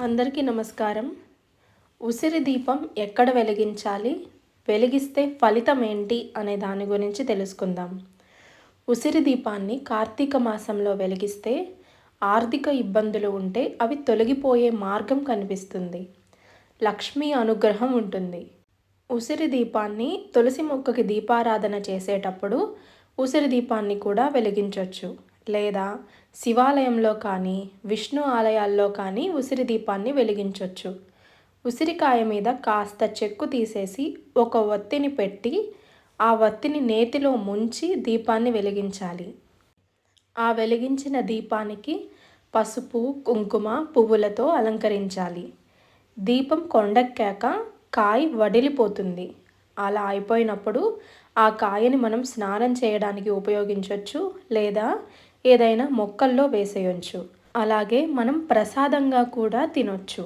అందరికీ నమస్కారం. ఉసిరి దీపం ఎక్కడ వెలిగించాలి? వెలిగిస్తే ఫలితం ఏంటి? అనే దాని గురించి తెలుసుకుందాం. ఉసిరి దీపాన్ని కార్తీక మాసంలో వెలిగిస్తే ఆర్థిక ఇబ్బందులు ఉంటే అవి తొలగిపోయే మార్గం కనిపిస్తుంది. లక్ష్మీ అనుగ్రహం ఉంటుంది. ఉసిరి దీపాన్ని తులసి మొక్కకి దీపారాధన చేసేటప్పుడు ఉసిరి దీపాన్ని కూడా వెలిగించవచ్చు లేదా శివాలయంలో కానీ విష్ణు ఆలయాల్లో కానీ ఉసిరి దీపాన్ని వెలిగించవచ్చు ఉసిరికాయ మీద కాస్త చెక్కు తీసేసి ఒక ఒత్తిని పెట్టి ఆ ఒత్తిని నేతిలో ముంచి దీపాన్ని వెలిగించాలి. ఆ వెలిగించిన దీపానికి పసుపు కుంకుమ పువ్వులతో అలంకరించాలి. దీపం కొండెక్కాక కాయ వడిలిపోతుంది. అలా అయిపోయినప్పుడు ఆ కాయని మనం స్నానం చేయడానికి ఉపయోగించవచ్చు లేదా ఏదైనా మొక్కల్లో వేసేయొచ్చు. అలాగే మనం ప్రసాదంగా కూడా తినొచ్చు.